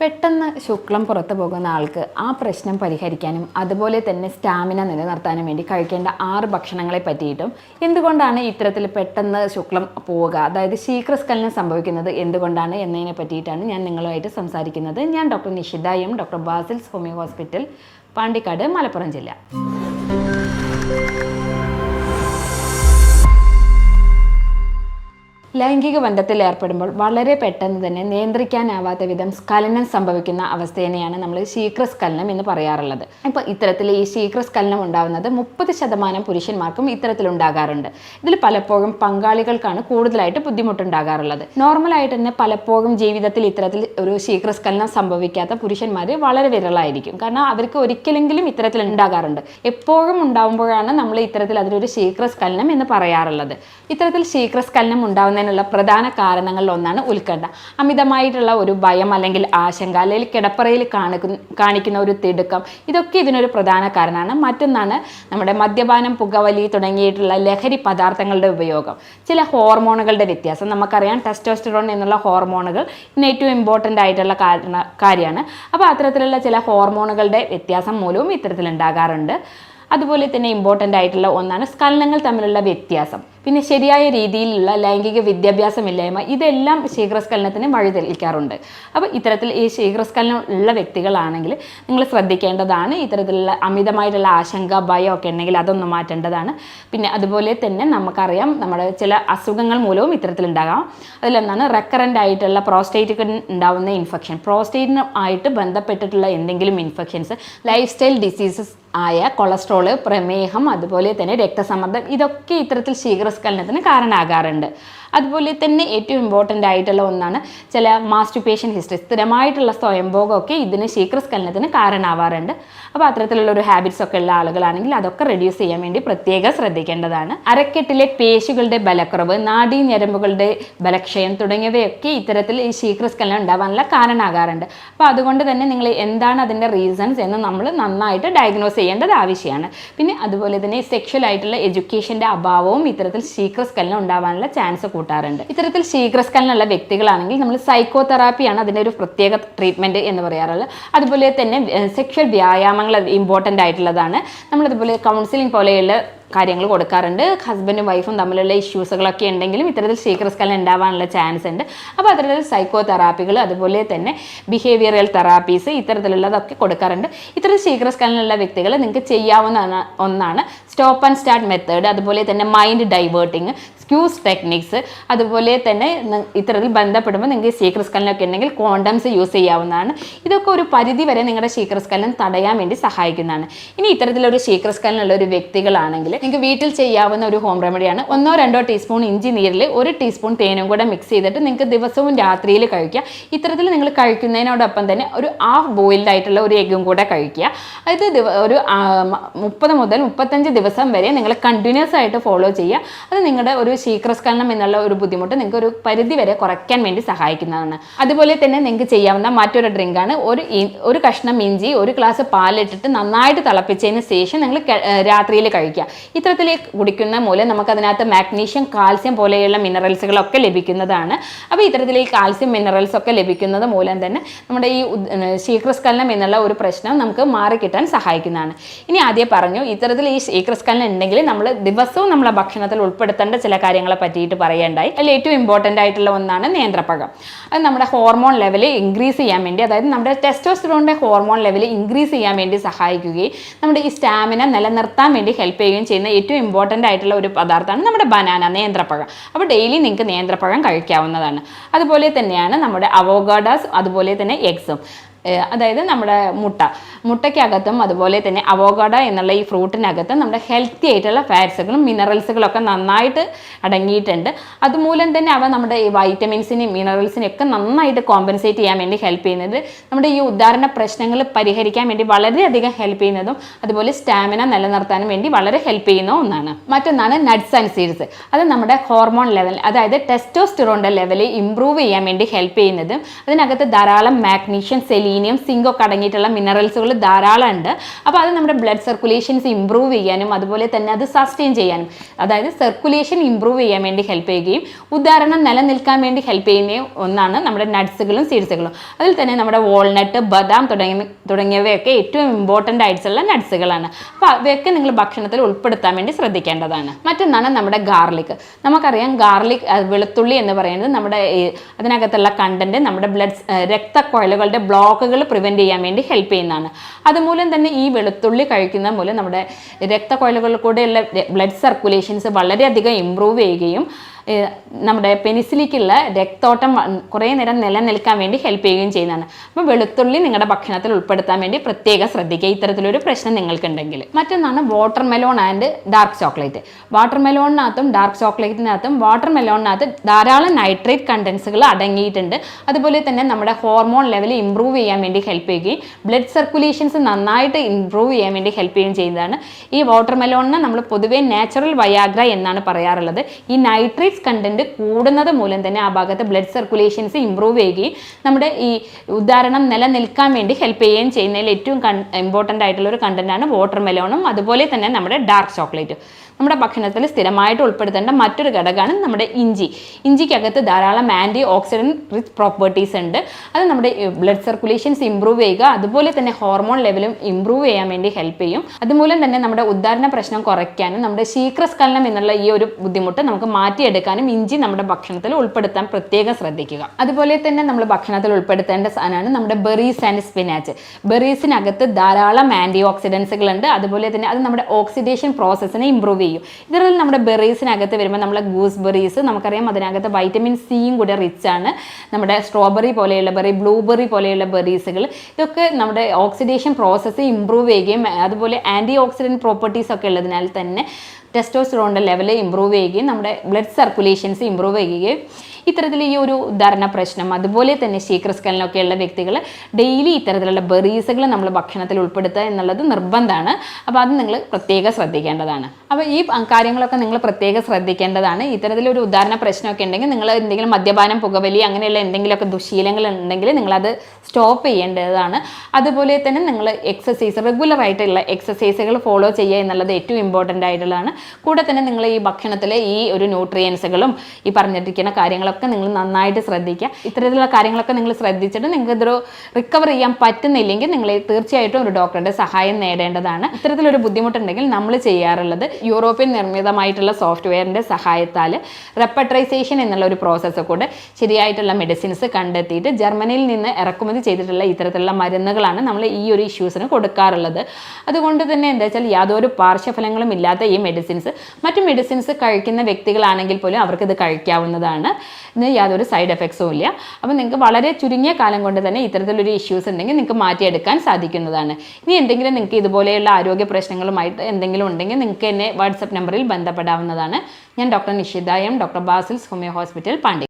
പെട്ടെന്ന് ശുക്ലം പുറത്തു പോകുന്ന ആൾക്ക് ആ പ്രശ്നം പരിഹരിക്കാനും അതുപോലെ തന്നെ സ്റ്റാമിന നിലനിർത്താനും വേണ്ടി കഴിക്കേണ്ട ആറ് ഭക്ഷണങ്ങളെ പറ്റിയിട്ടും എന്തുകൊണ്ടാണ് ഇത്തരത്തിൽ പെട്ടെന്ന് ശുക്ലം പോവുക? അതായത് ശീഘ്രസ്ഖലനം സംഭവിക്കുന്നത് എന്തുകൊണ്ടാണ് എന്നതിനെ പറ്റിയിട്ടാണ് ഞാൻ നിങ്ങളുമായിട്ട് സംസാരിക്കുന്നത്. ഞാൻ doctor Nishitha M doctor Basil's homeo hospital Pandikkad Malappuram ജില്ല. ലൈംഗിക ബന്ധത്തിൽ ഏർപ്പെടുമ്പോൾ വളരെ പെട്ടെന്ന് തന്നെ നിയന്ത്രിക്കാനാവാത്ത വിധം സ്കലനം സംഭവിക്കുന്ന അവസ്ഥേനെയാണ് നമ്മൾ ശീഘ്രസ്ഖലനം എന്ന് പറയാറുള്ളത്. ഇപ്പോൾ ഇത്തരത്തിൽ ഈ ശീഘ്രസ്ഖലനം ഉണ്ടാകുന്നത് മുപ്പത് ശതമാനം പുരുഷന്മാർക്കും ഇത്തരത്തിലുണ്ടാകാറുണ്ട് ഇതിൽ പലപ്പോഴും പങ്കാളികൾക്കാണ് കൂടുതലായിട്ട് ബുദ്ധിമുട്ടുണ്ടാകാറുള്ളത്. നോർമലായിട്ട് തന്നെ പലപ്പോഴും ജീവിതത്തിൽ ഇത്തരത്തിൽ ഒരു ശീഘ്രസ്ഖലനം സംഭവിക്കാത്ത പുരുഷന്മാർ വളരെ വിരളായിരിക്കും. കാരണം അവർക്ക് ഒരിക്കലെങ്കിലും ഇത്തരത്തിൽ ഉണ്ടാകാറുണ്ട്. എപ്പോഴും ഉണ്ടാകുമ്പോഴാണ് നമ്മൾ ഇത്തരത്തിൽ അതിലൊരു ശീഘ്രസ്ഖലനം എന്ന് പറയാറുള്ളത്. ഇത്തരത്തിൽ ശീഘ്രസ്ഖലനം ഉണ്ടാകുന്നതിനുള്ള പ്രധാന കാരണങ്ങളിൽ ഒന്നാണ് ഉത്കണ്ഠ. അമിതമായിട്ടുള്ള ഒരു ഭയം അല്ലെങ്കിൽ ആശങ്ക അല്ലെങ്കിൽ കിടപ്പറയിൽ കാണിക്കുന്ന ഒരു തിടുക്കം. ഇതൊക്കെ ഇതിനൊരു പ്രധാന കാരണമാണ്. മറ്റൊന്നാണ് നമ്മുടെ മദ്യപാനം പുകവലി തുടങ്ങിയിട്ടുള്ള ലഹരി പദാർത്ഥങ്ങളുടെ ഉപയോഗം. ചില ഹോർമോണുകളുടെ വ്യത്യാസം. നമുക്കറിയാം ടെസ്റ്റോസ്റ്ററോൺ എന്നുള്ള ഹോർമോണുകൾ ഇന്ന് ഏറ്റവും ഇമ്പോർട്ടന്റ് ആയിട്ടുള്ള കാരണ കാര്യമാണ്. അപ്പോൾ അത്തരത്തിലുള്ള ചില ഹോർമോണുകളുടെ വ്യത്യാസം മൂലവും ഇത്തരത്തിലുണ്ടാകാറുണ്ട്. അതുപോലെ തന്നെ ഇമ്പോർട്ടന്റ് ആയിട്ടുള്ള ഒന്നാണ് സ്കലനങ്ങൾ തമ്മിലുള്ള വ്യത്യാസം. പിന്നെ ശരിയായ രീതിയിലുള്ള ലൈംഗിക വിദ്യാഭ്യാസമില്ലായ്മ ഇതെല്ലാം ശീഘ്രസ്ഖലനത്തിന് വഴിതെളിക്കാറുണ്ട്. അപ്പോൾ ഇത്തരത്തിൽ ഈ ശീഘ്രസ്ഖലനം ഉള്ള വ്യക്തികളാണെങ്കിൽ നിങ്ങൾ ശ്രദ്ധിക്കേണ്ടതാണ്. ഇത്തരത്തിലുള്ള അമിതമായിട്ടുള്ള ആശങ്ക ഭയം ഒക്കെ ഉണ്ടെങ്കിൽ അതൊന്നും മാറ്റേണ്ടതാണ്. പിന്നെ അതുപോലെ തന്നെ നമുക്കറിയാം നമ്മുടെ ചില അസുഖങ്ങൾ മൂലവും ഇത്തരത്തിലുണ്ടാകാം. അതിലൊന്നാണ് റെക്കറന്റ് ആയിട്ടുള്ള പ്രോസ്റ്റേറ്റ് ഉണ്ടാവുന്ന ഇൻഫെക്ഷൻ പ്രോസ്റ്റേറ്റിനുമായിട്ട് ബന്ധപ്പെട്ടിട്ടുള്ള എന്തെങ്കിലും ഇൻഫെക്ഷൻസ് ലൈഫ് സ്റ്റൈൽ ഡിസീസസ് ആയ കൊളസ്ട്രോൾ പ്രമേഹം അതുപോലെ തന്നെ രക്തസമ്മർദ്ദം ഇതൊക്കെ ഇത്തരത്തിൽ ശീഘ്രസ്ഖലനത്തിന് കാരണമാകാറുണ്ട് അതുപോലെ തന്നെ ഏറ്റവും ഇമ്പോർട്ടന്റ് ആയിട്ടുള്ള ഒന്നാണ് ചില മാസ്റ്റുപേഷൻ ഹിസ്റ്ററി സ്ഥിരമായിട്ടുള്ള സ്വയംഭോഗമൊക്കെ ഇതിന് ശീക്രസ്ഖലനത്തിന് കാരണമാവാറുണ്ട് അപ്പോൾ അത്തരത്തിലുള്ള ഒരു ഹാബിറ്റ്സ് ഒക്കെ ഉള്ള ആളുകളാണെങ്കിൽ അതൊക്കെ റെഡ്യൂസ് ചെയ്യാൻ വേണ്ടി പ്രത്യേകം ശ്രദ്ധിക്കേണ്ടതാണ്. അരക്കെട്ടിലെ പേശികളുടെ ബലക്കുറവ് നാഡീ ഞരമ്പുകളുടെ ബലക്ഷയം തുടങ്ങിയവയൊക്കെ ഇത്തരത്തിൽ ഈ ശീക്രസ്ഖലനം ഉണ്ടാവാനുള്ള കാരണമാകാറുണ്ട് അപ്പോൾ അതുകൊണ്ട് തന്നെ നിങ്ങൾ എന്താണ് അതിന്റെ റീസൺസ് എന്ന് നമ്മൾ നന്നായിട്ട് ഡയഗ്നോസ് ചെയ്യേണ്ടത് ആവശ്യമാണ്. പിന്നെ അതുപോലെ തന്നെ സെക്ഷൽ ആയിട്ടുള്ള എഡ്യൂക്കേഷന്റെ അഭാവവും ഇത്തരത്തിൽ ശീഘ്രസ്ഖലനം ഉണ്ടാവാനുള്ള ചാൻസ് കൂട്ടാറുണ്ട്. ഇത്തരത്തിൽ ശീഘ്രസ്ഖലനമുള്ള വ്യക്തികളാണെങ്കിൽ നമ്മൾ സൈക്കോതെറാപ്പിയാണ് അതിന്റെ ഒരു പ്രത്യേക ട്രീറ്റ്മെന്റ് എന്ന് പറയാറുള്ളത്. അതുപോലെ തന്നെ സെക്ഷൽ വ്യായാമങ്ങൾ ഇമ്പോർട്ടന്റ് ആയിട്ടുള്ളതാണ്. നമ്മളതുപോലെ കൗൺസിലിംഗ് പോലെയുള്ള കാര്യങ്ങൾ കൊടുക്കാറുണ്ട്. ഹസ്ബൻഡും വൈഫും തമ്മിലുള്ള ഇഷ്യൂസുകളൊക്കെ ഉണ്ടെങ്കിലും ഇത്തരത്തിൽ ശീക്രസ്കലം ഉണ്ടാവാനുള്ള ചാൻസ് ഉണ്ട്. അപ്പോൾ അത്തരത്തിൽ സൈക്കോ തെറാപ്പികൾ അതുപോലെ തന്നെ ബിഹേവിയറൽ തെറാപ്പീസ് ഇത്തരത്തിലുള്ളതൊക്കെ കൊടുക്കാറുണ്ട്. ഇത്തരത്തിൽ ശീക്രസ്കലനുള്ള വ്യക്തികൾ നിങ്ങൾക്ക് ചെയ്യാവുന്ന ഒന്നാണ് സ്റ്റോപ്പ് ആൻഡ് സ്റ്റാർട്ട് മെത്തേഡ് അതുപോലെ തന്നെ മൈൻഡ് ഡൈവേർട്ടിങ് സ്ക്യൂസ് ടെക്നിക്സ് അതുപോലെ തന്നെ ഇത്തരത്തിൽ ബന്ധപ്പെടുമ്പോൾ നിങ്ങൾക്ക് ശീഘ്രസ്ഖലനമൊക്കെ ഉണ്ടെങ്കിൽ കോണ്ടംസ് യൂസ് ചെയ്യാവുന്നതാണ്. ഇതൊക്കെ ഒരു പരിധി വരെ നിങ്ങളുടെ ശീക്രസ്കലനം തടയാൻ വേണ്ടി സഹായിക്കുന്നതാണ്. ഇനി ഇത്തരത്തിലൊരു ശീഘ്രസ്ഖലനമുള്ള ഒരു വ്യക്തികളാണെങ്കിൽ നിങ്ങൾക്ക് വീട്ടിൽ ചെയ്യാവുന്ന ഒരു ഹോം റെമഡിയാണ് ഒന്നോ രണ്ടോ ടീസ്പൂൺ ഇഞ്ചി നീരിൽ ഒരു ടീസ്പൂൺ തേനും കൂടെ മിക്സ് ചെയ്തിട്ട് നിങ്ങൾക്ക് ദിവസവും രാത്രിയിൽ കഴിക്കുക. ഇത്തരത്തിൽ നിങ്ങൾ കഴിക്കുന്നതിനോടൊപ്പം തന്നെ ഒരു ഹാഫ് ബോയിൽഡ് ആയിട്ടുള്ള ഒരു എഗ്ഗും കൂടെ കഴിക്കുക. അത് ദിവ- ഒരു മുപ്പത് മുതൽ മുപ്പത്തഞ്ച് ദിവസം വരെ നിങ്ങൾ കണ്ടിന്യൂസ് ആയിട്ട് ഫോളോ ചെയ്യുക. അത് നിങ്ങളുടെ ഒരു ശീഘ്രസ്ഖലനം എന്നുള്ള ഒരു ബുദ്ധിമുട്ട് നിങ്ങൾക്ക് ഒരു പരിധി വരെ കുറയ്ക്കാൻ വേണ്ടി സഹായിക്കുന്നതാണ്. അതുപോലെ തന്നെ നിങ്ങൾക്ക് ചെയ്യാവുന്ന മറ്റൊരു ഡ്രിങ്കാണ് ഒരു ഒരു കഷ്ണം ഇഞ്ചി ഒരു ഗ്ലാസ് പാലിട്ടിട്ട് നന്നായിട്ട് തിളപ്പിച്ചതിന് ശേഷം നിങ്ങൾ രാത്രിയിൽ കഴിക്കുക. ഇത്തരത്തിൽ കുടിക്കുന്ന മൂലം നമുക്കതിനകത്ത് മാഗ്നീഷ്യം കാൽസ്യം പോലെയുള്ള മിനറൽസുകളൊക്കെ ലഭിക്കുന്നതാണ്. അപ്പോൾ ഇത്തരത്തിൽ ഈ കാൽസ്യം മിനറൽസ് ഒക്കെ ലഭിക്കുന്നത് മൂലം തന്നെ നമ്മുടെ ഈ ശീക്രസ്കലനം എന്നുള്ള ഒരു പ്രശ്നം നമുക്ക് മാറിക്കിട്ടാൻ സഹായിക്കുന്നതാണ്. ഇനി ആദ്യം പറഞ്ഞു ഇത്തരത്തിൽ ഈ ശീക്രസ്കലനം ഉണ്ടെങ്കിൽ നമ്മൾ ദിവസവും നമ്മളെ ഭക്ഷണത്തിൽ ഉൾപ്പെടുത്തേണ്ട ചില കാര്യങ്ങളെ പറ്റിയിട്ട് പറയേണ്ടായി. അതിൽ ഏറ്റവും ഇമ്പോർട്ടന്റ് ആയിട്ടുള്ള ഒന്നാണ് നേന്ത്രപ്പഴം. അത് നമ്മുടെ ഹോർമോൺ ലെവൽ ഇൻക്രീസ് ചെയ്യാൻ വേണ്ടി അതായത് നമ്മുടെ ടെസ്റ്റോസ്റ്ററോണിന്റെ ഹോർമോൺ ലെവൽ ഇൻക്രീസ് ചെയ്യാൻ വേണ്ടി സഹായിക്കുകയും നമ്മുടെ ഈ സ്റ്റാമിന നിലനിർത്താൻ വേണ്ടി ഹെൽപ്പ് ചെയ്യുകയും ചെയ്യുന്ന ഏറ്റവും ഇമ്പോർട്ടന്റ് ആയിട്ടുള്ള ഒരു പദാർത്ഥമാണ് നമ്മുടെ ബനാന നേന്ത്രപ്പഴം. അപ്പോൾ ഡെയിലി നിങ്ങൾക്ക് നേന്ത്രപ്പഴം കഴിക്കാവുന്നതാണ്. അതുപോലെ തന്നെയാണ് നമ്മുടെ അവോഗാഡാസ് അതുപോലെ തന്നെ എഗ്സും അതായത് നമ്മുടെ മുട്ട. മുട്ടയ്ക്കകത്തും അതുപോലെ തന്നെ അവോഗാഡ എന്നുള്ള ഈ ഫ്രൂട്ടിനകത്തും നമ്മുടെ ഹെൽത്തി ആയിട്ടുള്ള ഫാറ്റ്സുകളും മിനറൽസുകളും ഒക്കെ നന്നായിട്ട് അടങ്ങിയിട്ടുണ്ട്. അതുമൂലം തന്നെ അവ നമ്മുടെ ഈ വൈറ്റമിൻസിനെയും മിനറൽസിനെയും ഒക്കെ നന്നായിട്ട് കോമ്പൻസേറ്റ് ചെയ്യാൻ വേണ്ടി ഹെൽപ്പ് ചെയ്യുന്നത് നമ്മുടെ ഈ ഉദാഹരണ പ്രശ്നങ്ങൾ പരിഹരിക്കാൻ വേണ്ടി വളരെയധികം ഹെൽപ്പ് ചെയ്യുന്നതും അതുപോലെ സ്റ്റാമിന നിലനിർത്താനും വേണ്ടി വളരെ ഹെൽപ്പ് ചെയ്യുന്ന ഒന്നാണ്. മറ്റൊന്നാണ് നട്ട്സ് ആൻഡ് സീഡ്സ്. അത് നമ്മുടെ ഹോർമോൺ ലെവൽ അതായത് ടെസ്റ്റോസ്റ്റിറോണിന്റെ ലെവൽ ഇമ്പ്രൂവ് ചെയ്യാൻ വേണ്ടി ഹെൽപ്പ് ചെയ്യുന്നതും അതിനകത്ത് ധാരാളം മാഗ്നീഷ്യം സെലീനിയം സെലീനിയം സിങ്ക് ഒക്കെ അടങ്ങിയിട്ടുള്ള മിനറൽസുകൾ ധാരാളം ഉണ്ട്. അപ്പോൾ അത് നമ്മുടെ ബ്ലഡ് സർക്കുലേഷൻസ് ഇമ്പ്രൂവ് ചെയ്യാനും അതുപോലെ തന്നെ അത് സസ്റ്റെയിൻ ചെയ്യാനും. അതായത് സർക്കുലേഷൻ ഇമ്പ്രൂവ് ചെയ്യാൻ വേണ്ടി ഹെൽപ്പ് ചെയ്യുകയും ഉദാഹരണം നിലനിൽക്കാൻ വേണ്ടി ഹെൽപ്പ് ചെയ്യുന്ന ഒന്നാണ് നമ്മുടെ നട്ട്സുകളും സീഡ്സുകളും അതിൽ തന്നെ നമ്മുടെ വാൾനട്ട് ബദാം തുടങ്ങി തുടങ്ങിയവയൊക്കെ ഏറ്റവും ഇമ്പോർട്ടന്റ് ആയിട്ടുള്ള നട്ട്സുകളാണ് അപ്പോൾ അവയൊക്കെ നിങ്ങൾ ഭക്ഷണത്തിൽ ഉൾപ്പെടുത്താൻ വേണ്ടി ശ്രദ്ധിക്കേണ്ടതാണ്. മറ്റൊന്നാണ് നമ്മുടെ ഗാർലിക് നമുക്കറിയാം ഗാർലിക് വെളുത്തുള്ളി എന്ന് പറയുന്നത് നമ്മുടെ അതിനകത്തുള്ള കണ്ടന്റ് നമ്മുടെ ബ്ലഡ് രക്തക്കൊഴലുകളുടെ ബ്ലോക്കുകൾ പ്രിവെന്റ് ചെയ്യാൻ വേണ്ടി ഹെൽപ്പ് ചെയ്യുന്നതാണ്. അതുമൂലം തന്നെ ഈ വെളുത്തുള്ളി കഴിക്കുന്ന മൂലം നമ്മുടെ രക്തക്കൊഴലുകളിൽ കൂടെയുള്ള ബ്ലഡ് സർക്കുലേഷൻസ് വളരെയധികം ഇമ്പ്രൂവ് ചെയ്യുകയും നമ്മുടെ പെനിസിലിക്കുള്ള രക്തോട്ടം കുറേ നേരം നിലനിൽക്കാൻ വേണ്ടി ഹെൽപ്പ് ചെയ്യുകയും ചെയ്യുന്നതാണ്. അപ്പോൾ വെളുത്തുള്ളി നിങ്ങളുടെ ഭക്ഷണത്തിൽ ഉൾപ്പെടുത്താൻ വേണ്ടി പ്രത്യേകം ശ്രദ്ധിക്കുക. ഇത്തരത്തിലൊരു പ്രശ്നം നിങ്ങൾക്കുണ്ടെങ്കിൽ. മറ്റൊന്നാണ് watermelon and dark chocolate water മെലോണിനകത്തും ഡാർക്ക് ചോക്ലേറ്റിനകത്തും വാട്ടർ മെലോണിനകത്ത് ധാരാളം നൈട്രേറ്റ് കണ്ടൻസുകൾ അടങ്ങിയിട്ടുണ്ട്. അതുപോലെ തന്നെ നമ്മുടെ ഹോർമോൺ ലെവൽ ഇമ്പ്രൂവ് ചെയ്യാൻ വേണ്ടി ഹെൽപ്പ് ചെയ്യുകയും ബ്ലഡ് സർക്കുലേഷൻസ് നന്നായിട്ട് ഇമ്പ്രൂവ് ചെയ്യാൻ വേണ്ടി ഹെൽപ്പ് ചെയ്യുകയും ചെയ്യുന്നതാണ്. ഈ വാട്ടർ മെലോണിന് നമ്മൾ പൊതുവേ നാച്ചുറൽ വയാഗ്ര എന്നാണ് പറയാറുള്ളത്. ഈ നൈട്രേറ്റ്സ് കണ്ടന്റ് കൂടുന്നത് മൂലം തന്നെ ആ ഭാഗത്ത് ബ്ലഡ് സർക്കുലേഷൻസ് ഇമ്പ്രൂവ് ചെയ്യുകയും നമ്മുടെ ഈ ഉദാഹരണം നിലനിൽക്കാൻ വേണ്ടി ഹെൽപ്പ് ചെയ്യുകയും ചെയ്യുന്നതിൽ ഏറ്റവും ഇമ്പോർട്ടന്റ് ആയിട്ടുള്ള ഒരു കണ്ടന്റാണ് വാട്ടർ മെലോണും അതുപോലെ തന്നെ നമ്മുടെ ഡാർക്ക് ചോക്ലേറ്റ് നമ്മുടെ ഭക്ഷണത്തിൽ സ്ഥിരമായിട്ട് ഉൾപ്പെടുത്തേണ്ട മറ്റൊരു ഘടകമാണ് നമ്മുടെ ഇഞ്ചി. ഇഞ്ചിക്കകത്ത് ധാരാളം ആന്റി ഓക്സിഡന്റ് റിച്ച് പ്രോപ്പർട്ടീസ് ഉണ്ട്. അത് നമ്മുടെ ബ്ലഡ് സർക്കുലേഷൻസ് ഇമ്പ്രൂവ് ചെയ്യുക. അതുപോലെ തന്നെ ഹോർമോൺ ലെവലും ഇമ്പ്രൂവ് ചെയ്യാൻ വേണ്ടി ഹെൽപ്പ് ചെയ്യും. അതുമൂലം തന്നെ നമ്മുടെ ഉദ്ധാരണ പ്രശ്നം കുറയ്ക്കാനും നമ്മുടെ ശീക്രസ്കലനം എന്നുള്ള ഈ ഒരു ബുദ്ധിമുട്ട് നമുക്ക് മാറ്റിയെടുക്കാനും ഇഞ്ചി നമ്മുടെ ഭക്ഷണത്തിൽ ഉൾപ്പെടുത്താൻ പ്രത്യേകം ശ്രദ്ധിക്കുക. അതുപോലെ തന്നെ നമ്മൾ ഭക്ഷണത്തിൽ ഉൾപ്പെടുത്തേണ്ട സാധനമാണ് നമ്മുടെ ബെറീസ് ആൻഡ് സ്പിനാച്ച് ബെറീസിനകത്ത് ധാരാളം ആന്റി ഓക്സിഡൻസുകളുണ്ട് അതുപോലെ തന്നെ അത് നമ്മുടെ ഓക്സിഡേഷൻ പ്രോസസ്സിനെ ഇമ്പ്രൂവ് ചെയ്യും. ഇതിൽ നമ്മുടെ ബെറീസിനകത്ത് വരുമ്പോൾ നമ്മളെ ഗൂസ് ബെറീസ് നമുക്കറിയാം അതിനകത്ത് വൈറ്റമിൻ സിയും കൂടെ റിച്ച് ആണ്. നമ്മുടെ സ്ട്രോബെറി പോലെയുള്ള ബെറി ബ്ലൂബെറി പോലെയുള്ള ബെറീസുകൾ ഇതൊക്കെ നമ്മുടെ ഓക്സിഡേഷൻ പ്രോസസ്സ് ഇമ്പ്രൂവ് ചെയ്യുകയും അതുപോലെ ആന്റി ഓക്സിഡന്റ് പ്രോപ്പർട്ടീസ് ഒക്കെ ഉള്ളതിനാൽ തന്നെ ടെസ്റ്റോസ്റ്ററോണിന്റെ ലെവൽ ഇമ്പ്രൂവ് ചെയ്യുകയും നമ്മുടെ ബ്ലഡ് സർക്കുലേഷൻസ് ഇമ്പ്രൂവ് ചെയ്യുകയും ഇത്തരത്തിൽ ഈ ഒരു ധരണ പ്രശ്നം അതുപോലെ തന്നെ ശീക്രസ്കലിനൊക്കെയുള്ള വ്യക്തികൾ ഡെയിലി ഇത്തരത്തിലുള്ള ബെറീസുകൾ നമ്മൾ ഭക്ഷണത്തിൽ ഉൾപ്പെടുത്തുക എന്നുള്ളത് നിർബന്ധമാണ്. അപ്പോൾ അത് നിങ്ങൾ പ്രത്യേകം ശ്രദ്ധിക്കേണ്ടതാണ്. അപ്പോൾ ഈ കാര്യങ്ങളൊക്കെ നിങ്ങൾ പ്രത്യേകം ശ്രദ്ധിക്കേണ്ടതാണ്. ഇത്തരത്തിലൊരു ഉദാഹരണ പ്രശ്നമൊക്കെ ഉണ്ടെങ്കിൽ നിങ്ങൾ എന്തെങ്കിലും മദ്യപാനം പുകവലി അങ്ങനെയുള്ള എന്തെങ്കിലുമൊക്കെ ദുശീലങ്ങൾ ഉണ്ടെങ്കിൽ നിങ്ങളത് സ്റ്റോപ്പ് ചെയ്യേണ്ടതാണ്. അതുപോലെ തന്നെ നിങ്ങൾ എക്സസൈസ് റെഗുലറായിട്ടുള്ള എക്സസൈസുകൾ ഫോളോ ചെയ്യുക എന്നുള്ളത് ഏറ്റവും ഇമ്പോർട്ടന്റ് ആയിട്ടുള്ളതാണ്. കൂടെ തന്നെ നിങ്ങൾ ഈ ഭക്ഷണത്തിലെ ഈ ഒരു ന്യൂട്രിയൻസുകളും ഈ പറഞ്ഞിട്ടിരിക്കുന്ന കാര്യങ്ങളൊക്കെ നിങ്ങൾ നന്നായിട്ട് ശ്രദ്ധിക്കുക. ഇത്തരത്തിലുള്ള കാര്യങ്ങളൊക്കെ നിങ്ങൾ ശ്രദ്ധിച്ചിട്ട് നിങ്ങൾക്ക് ഇതൊരു റിക്കവർ ചെയ്യാൻ പറ്റുന്നില്ലെങ്കിൽ നിങ്ങൾ തീർച്ചയായിട്ടും ഒരു ഡോക്ടറുടെ സഹായം നേടേണ്ടതാണ്. ഇത്തരത്തിലൊരു ബുദ്ധിമുട്ടുണ്ടെങ്കിൽ നമ്മൾ ചെയ്യാറുള്ളത് യൂറോപ്യൻ നിർമ്മിതമായിട്ടുള്ള സോഫ്റ്റ്വെയറിന്റെ സഹായത്താൽ റെപ്പട്രൈസേഷൻ എന്നുള്ള ഒരു പ്രോസസ്സ് കൂടെ ശരിയായിട്ടുള്ള മെഡിസിൻസ് കണ്ടെത്തിയിട്ട് ജർമ്മനിയിൽ നിന്ന് ഇറക്കുമതി ചെയ്തിട്ടുള്ള ഇത്തരത്തിലുള്ള മരുന്നുകളാണ് നമ്മൾ ഈ ഒരു ഇഷ്യൂസിന് കൊടുക്കാറുള്ളത്. അതുകൊണ്ട് തന്നെ എന്താ വെച്ചാൽ യാതൊരു പാർശ്വഫലങ്ങളും ഇല്ലാത്ത ഈ മെഡിസിൻസ് മറ്റു മെഡിസിൻസ് കഴിക്കുന്ന വ്യക്തികളാണെങ്കിൽ പോലും അവർക്ക് ഇത് കഴിക്കാവുന്നതാണ്. ഇതിന് യാതൊരു സൈഡ് എഫക്ട്സും ഇല്ല. അപ്പോൾ നിങ്ങൾക്ക് വളരെ ചുരുങ്ങിയ കാലം കൊണ്ട് തന്നെ ഇത്തരത്തിലൊരു ഇഷ്യൂസ് ഉണ്ടെങ്കിൽ നിങ്ങൾക്ക് മാറ്റിയെടുക്കാൻ സാധിക്കുന്നതാണ്. ഇനി എന്തെങ്കിലും നിങ്ങൾക്ക് ഇതുപോലെയുള്ള ആരോഗ്യ പ്രശ്നങ്ങളുമായിട്ട് എന്തെങ്കിലും ഉണ്ടെങ്കിൽ നിങ്ങൾക്ക് എന്നെ വാട്സപ്പ് നമ്പറിൽ ബന്ധപ്പെടാവുന്നതാണ്. ഞാൻ doctor Nishitha M doctor Basil's homeo hospital Pandya